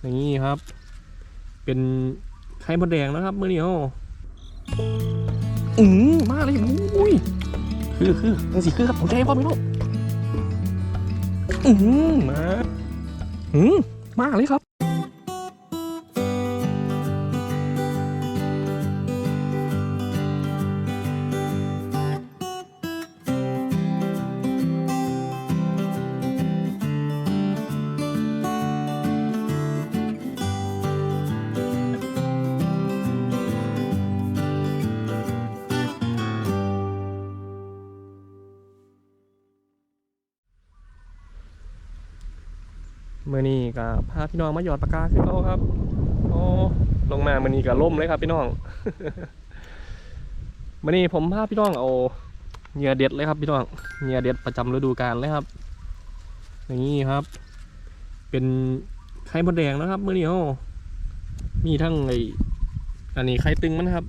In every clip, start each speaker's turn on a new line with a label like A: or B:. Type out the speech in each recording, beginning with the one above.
A: อย่างนี้ครับ เป็นไข่มดแดงนะครับเมื่อนี้โอ้อืมมาเลยอุ้ยคือคือจังสิคือครับผมใจพ่อไม่รู้อืมมาอืมมาเลยครับ เมื่อนี้ก็พาพี่น้องมาหยอดปากกาคือเขาครับโอ้ลงมาเมื่อนี้ก็ล่มเลยครับพี่น้องเมื่อนี้ผมพาพี่น้องเอาเหงื่อเด็ดเลยครับพี่น้องเหงื่อเด็ดประจำฤดูกาลเลยครับ อย่างนี้ครับ เป็นไข่มดแดงนะครับเมื่อนี้โอ้มีทั้งไออันนี้ไข่ตึงมันนะครับ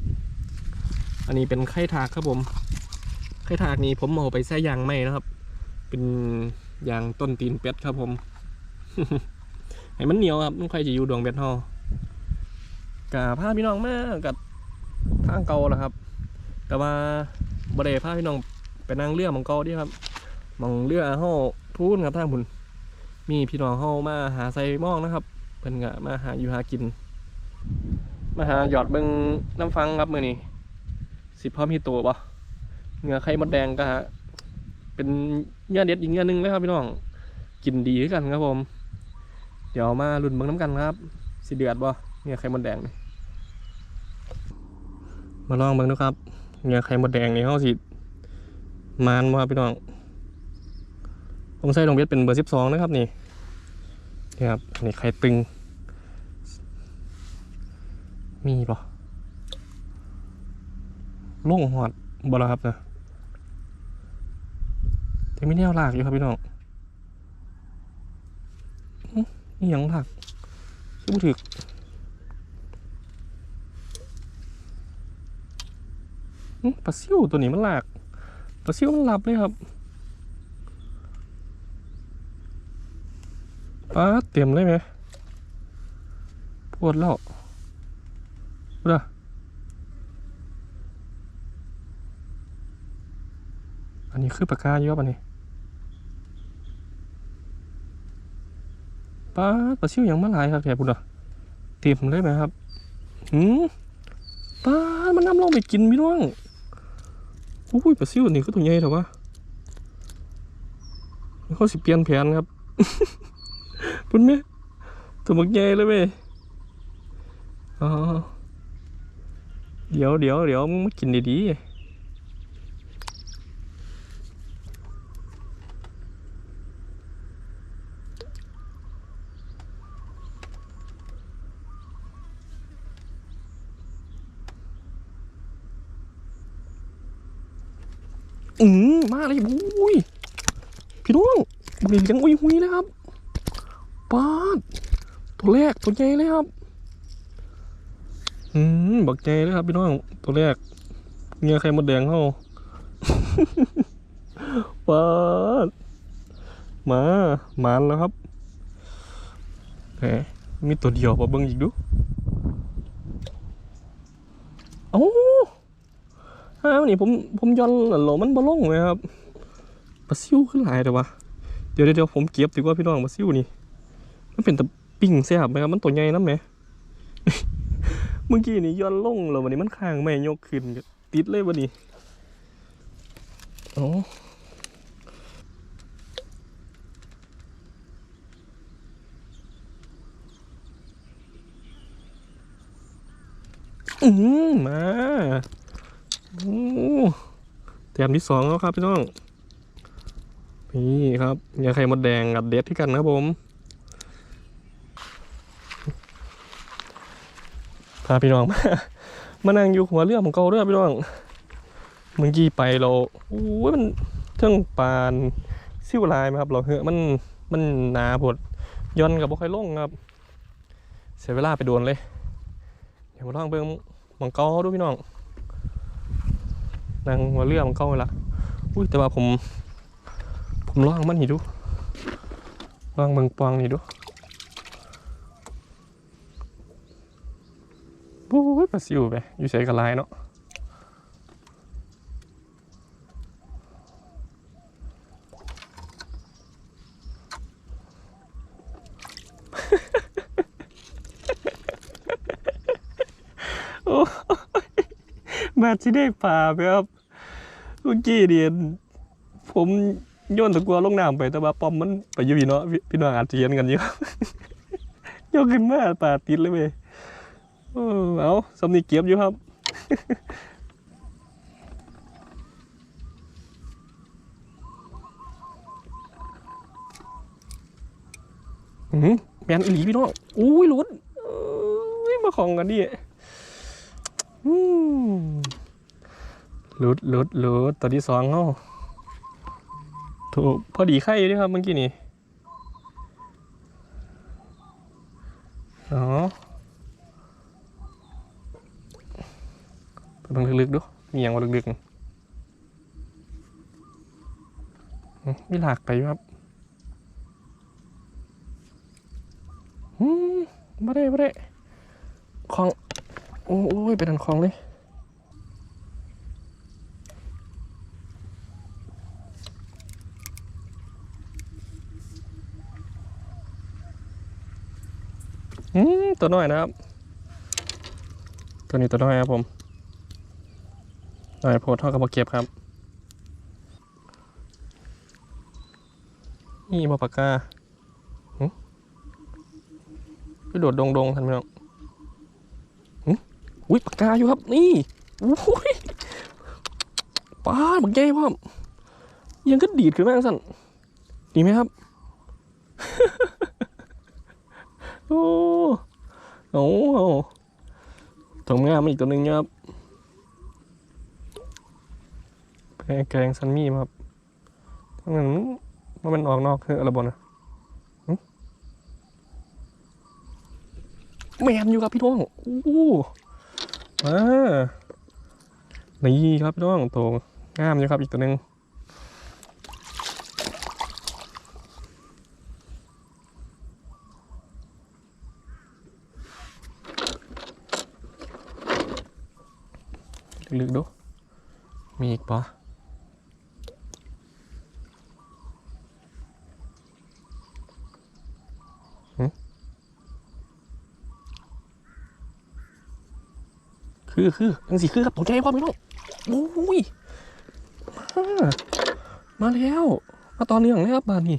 A: อันนี้เป็นไข่ถากครับผม ไข่ถากนี้ผมเอาไปแช่ยางไหมนะครับ เป็นยางต้นตีนเป็ดครับผม ให้มันเหนียวครับมันค่อยจะอยู่ดวงเบ็ดฮอกะพาพี่น้องมากับทางเก่าแหละครับ แต่ว่าบริเวพาพี่น้องไปนั่งเรือมองเก่าดิครับมองเรือเฮาพูนครับท่างพุ่นมีพี่น้องเฮามาหาไซมองนะครับเพิ่นก็มาหาอยู่หากิน มาหาหยอดเบิ่งน้ำฟังครับมือนี้สิพร้อมมีตัวบ่เงือไข่มดแดงก็เป็นเงือเด็ดอีกเงือหนึงเลยครับพี่น้อง กินดีคือกันครับผม เดี๋ยวมาลุ้นเบิ่งน้ำกันครับสิเดือดบ่เหงื่อไข่มดแดงนี่มาลองเบิ่งดูครับเหงื่อไข่มดแดงนี่เฮาสิมานบ่ครับพี่น้องผมใส่ลงเบ็ดเป็นเบอร์12นะครับนี่นี่ครับนี่ไข่ตึง มีบ่ลงหอดบ่แล้วครับนะแต่มีแนวลากอยู่ครับพี่น้อง นี่ยังผักซื้อมาถึกอื้อปลาซิวตัวนี้มันหลากปลาซิวมันหลับเลยครับปลาเต็มเลยไหมปวดแล้วปวดอะอันนี้คือปากกาเยอะป่ะนี่ ป้าปลาซิวยังมาหลายครับแกพุ่นอะเต็มเลยไหมครับหืมป้ามันน้ำลงไปกินพี่น้องอุ้ยปลาซิวนี่ก็ตัวใหญ่เถอะวะเขาสิเปลี่ยนแผนครับพุ่นไหมตัวบักใหญ่เลยเว้ยอ๋อเดี๋ยวเดี๋ยวเดี๋ยวมึงมากินดีๆ อืมมาเลยอุ้ยพี่น้องบุหรี่ยังอุ้ยหุยเลยครับป้าดตัวแรกตัวใหญ่เลยครับ อืมบักใหญ่เลยครับพี่น้องตัวแรกเงี้ยไข่มดแดงเขาป้าดมาหมานแล้วครับแหมมีตัวเดียวมาเบิ่งอีกดูเอ้าอ้าวนี่ผมผมย้อนหล่อมันบ่ลงเลยครับปลาซิวขึ้นหลายแต่ว่าเดี๋ยวเดี๋ยวเดี๋ยวผมเก็บดีกว่าพี่น้องปลาซิวนี่ มันเป็นแตะปิ่งแซ่บไหมครับมันตัวใหญ่นะแหม่เมื่อกี้นี่ย้อนลงแล้ววันนี้มันค้างไม่ยกขึ้นติดเลยวันนี้โอ้อืมมา แต้มที่สองแล้วครับพี่น้อง นี่ครับยาไข่มดแดงกับเด็ดที่กันครับผม พาพี่น้องมา มานั่งอยู่หัวเรือของเกาเรือพี่น้อง เมื่อกี้ไปเราโอ้ยมันเทิงปานซิวลายไหมครับ เราเหอะมันมันหนาปวดย้อนกับบ่ค่อยลงครับ เสียเวลาไปโดนเลย เดี๋ยวมาลองเบิ่งมองเก่าดูพี่น้อง นั่งหัวเรือมันเข้าไปละอุ้ยแต่ว่าผม ผมลองมันนี่ดูลองเบิงปองนี่ดูโอ้ยปลาซิวไปอยู่ใส่กระไรเนาะโอ้ยมาที่ได้ป่าไปครับ มื่อกี้เดียนผมโยนตะกัวลงน้ำไปแต่ว่าปอมมันไปอยู่พี่เนาะพี่พี่น้องอาจจะเห็นกันอยู่โยกขึ้นมาป่าติดเลยเว้ยเออเอาสำนีเก็บอยู่ครับอืมแมนอีหลีพี่น้องอุ้ยหลุดเอ้ยมาของกันดิอืม ลุดหลุดหลุดตัวที่สองเนาถูกพอดีไข่ด้วยครับเมื่อกี้นี่อ๋อไปเบังลึกๆดู มีอย่างว่าลึกๆนี่อืมมีหลากไปครับอืมไม่ได้ไม่ได้ของ โอ้โอ้ยเป็นอันของเลยอืม ตัวน้อยนะครับ ตัวนี้ตัวน้อยครับผมน้อยโพดเท่ากับมาเก็บครับ นี่มาปากกาไปโดดดงดงๆทันไหมน้องหึอุ้ยปากกาอยู่ครับ นี่อุ้ยป้าบักใหญ่พ่อมยังก็ดีดขึ้นมาสั่นดีไหมครับ โอ้ โอ้ถงงามอีกตัวหนึ่งครับแกงแกงซันมี่ครับทั้งนั้นมันมันออกนอกคืออะไรบนะแมนอยู่ครับพี่น้องอู้มานี่ครับพี่น้องโตงามอยู่ครับอีกตัวหนึ่ง ลึกๆดู มีอีกปะคือคือยังสีคือครับตกใจพ่อพี่น้องโอ้ยมามาแล้ว มาตอนเนื่องแล้วครับบานนี่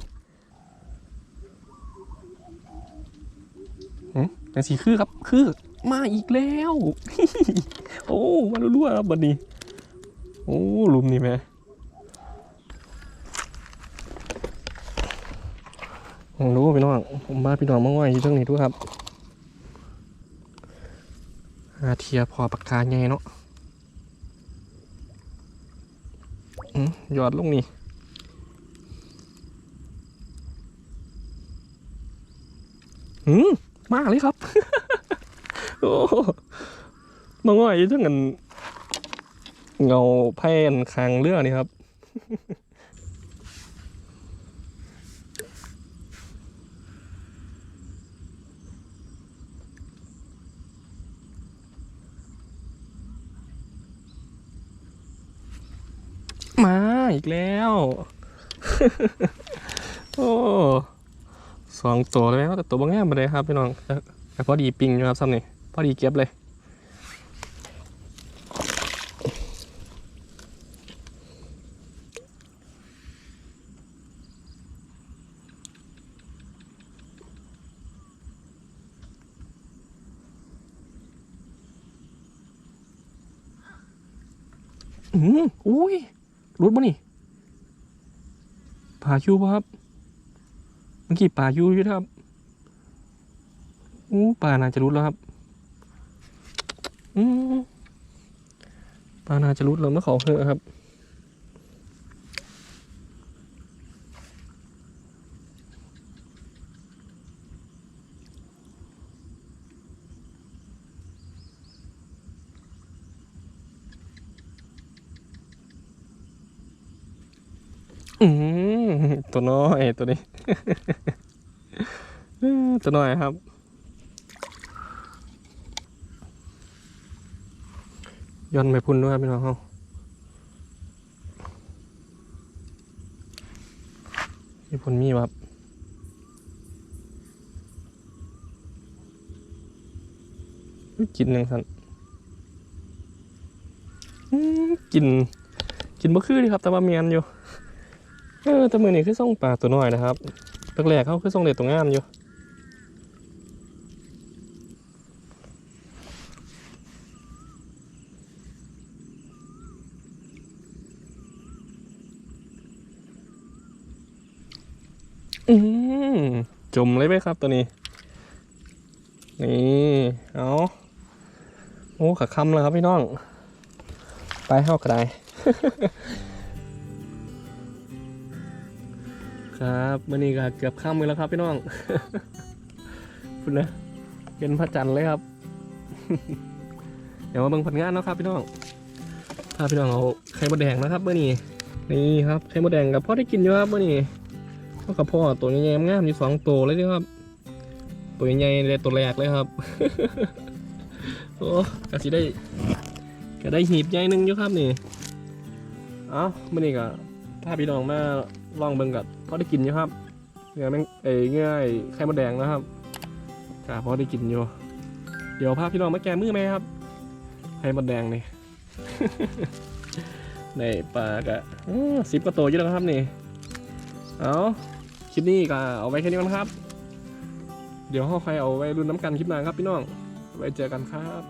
A: หืมยังสีคือครับ คือ มาอีกแล้ว โอ้มารั่วๆครับบันนี้ โอ้ลุมนี่แม่ผมรู้พี่น้องผมมาพี่น้องมาง่อยอยู่ตรงนี้ด้วยครับหาเทียพอปากกาไงเนาะอืมหยอดลงนี่อืมมากเลยครับ โอ้ มาง่อยอยู่ทั้งกันเงาแผ่นคางเรือนี่ครับมาอีกแล้ว โอ้สองตัวเลยครับแต่ตัวบางแง่มาเลยครับพี่น้องแต่พอดีปิงอยู่ครับซ้ำนี่พอดีเก็บเลย อืมอุ้ยรุดบ่นี่ปลายูป่ะครับ เมื่อกี้ปลาชูอยู่ครับอู้ปลาน่าจะรุดแล้วครับ อืมปลาน่าจะรุดแล้วเมื่อเขาเหอะครับ อืม ตัวน้อยตัวนี้ ตัวน้อยครับ ย้อนไปพุ่นด้วยครับพี่น้องเขาพี่พุ่นมีครับกินยังสันกิน กินบ่คือดีครับ แต่ว่าเมียนอยู่ เออแต่มือนี้คือส่งปลาตัวน้อยนะครับตักแรกเขาคือส่งเด็ดตัวงามอยู่อืมจมเลยไหมครับตัวนี้ นี่ เอาโอ้ขาคำแล้วครับพี่น้อง ไปเข้ากระได ครับมื่อนี้ก็เกือบค่ำไปแล้วครับพี่น้องคุณนะเป็นพระจันทร์เลยครับ เดี๋ยวมาเบิ่งผลงานเนาะครับพี่น้องถ้าพี่น้องเอาไข่มดแดงนะครับเมื่อนี้นี่ครับไข่มดแดงกับพ่อได้กินอยู่ครับเมื่อนี้เท่ากับพ่อตัวใหญ่ๆงามอยู่สองตัวเลยเด้อครับ ตัวใหญ่เลยตัวแรกเลยครับโอ้ก็สิได้ก็ได้หีบใหญ่หนึงอยู่ครับนี่ เอ้ามื่อนี้ก็ถ้าพี่น้องมาลองเบิ่งกับ อได้กินอยู่ครับเงื่อแมงเอ้เงื่อไข่มดแดงนะครับก็พอได้กินอยู่ เดี๋ยวพาพี่น้องมาแก้มือไหมครับไข่มดแดงนี่ในปลากะสิบกว่าตัวอยู่แล้วครับนี่เอาคลิปนี้ก็เอาไว้แค่นี้ก่อนครับ เดี๋ยวห้อใครเอาไว้รุ่นน้ำกันคลิปหน้าครับพี่น้องไว้เจอกันครับ